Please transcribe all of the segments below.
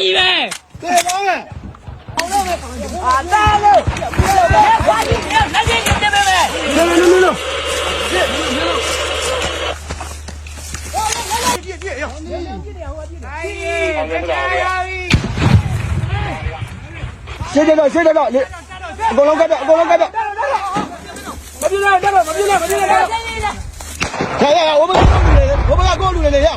gì về Để đó nè À, ta luôn. Để quá đi, lấy đi, đi về về. Đi đi đi đi. Xe đây rồi, xe đây rồi. Cô lông cái đợi, cô lông cái đợi. Mà đi lên, đây rồi, mà đi lên, mà đi lên. Thế là ốm ốm này, ốm ốm cô lùi này nhá.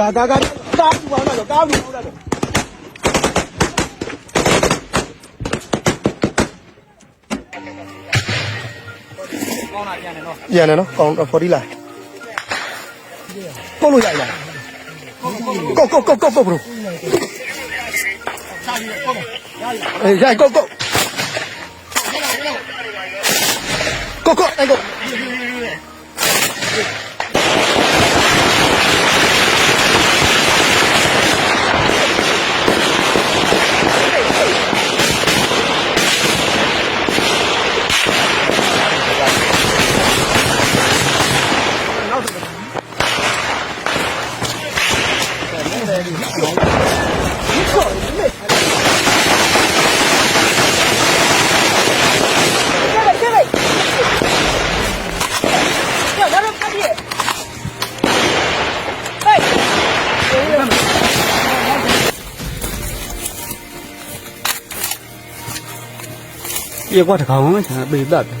ကာကာကာကားဘူးလာတော့ကားဘူးလာတော့ကောင်းလာပြန်တယ်နော်ပြန်တယ်နော်ကောင်း40လာကုတ်လို့ရရကုတ်ကုတ်ကုတ်ကုတ်ကုတ်ဘရိုအေးရကုတ်ကုတ်ကုတ်ကုတ်အေးကုတ် ပြေကွာတကောင်မှချာပေတတ်တယ်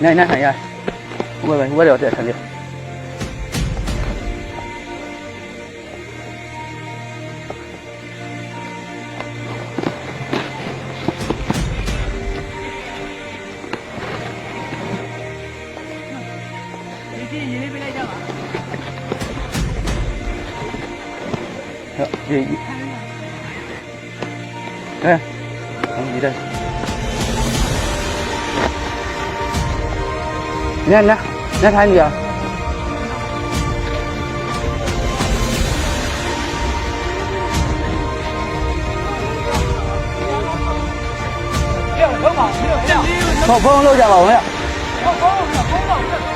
này này này không phải không phải được thì thành được gì gì? Đây không gì đây. Nhanh nhá nhanh hai giờ Không, không, lâu giờ bảo đấy ạ. ကော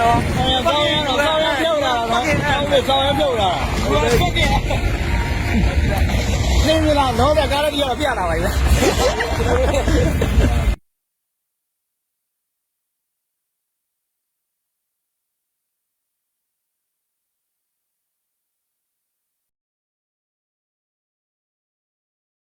တာနော်ဆောင်းရမ်းဆောင်းရမ်းပြုတ်လာတာနော်ဆောင်းရမ်းပြုတ်လာတာဟုတ်ကဲ့နေမလားတော့ကားရပြီးတော့ပြတာပါလေ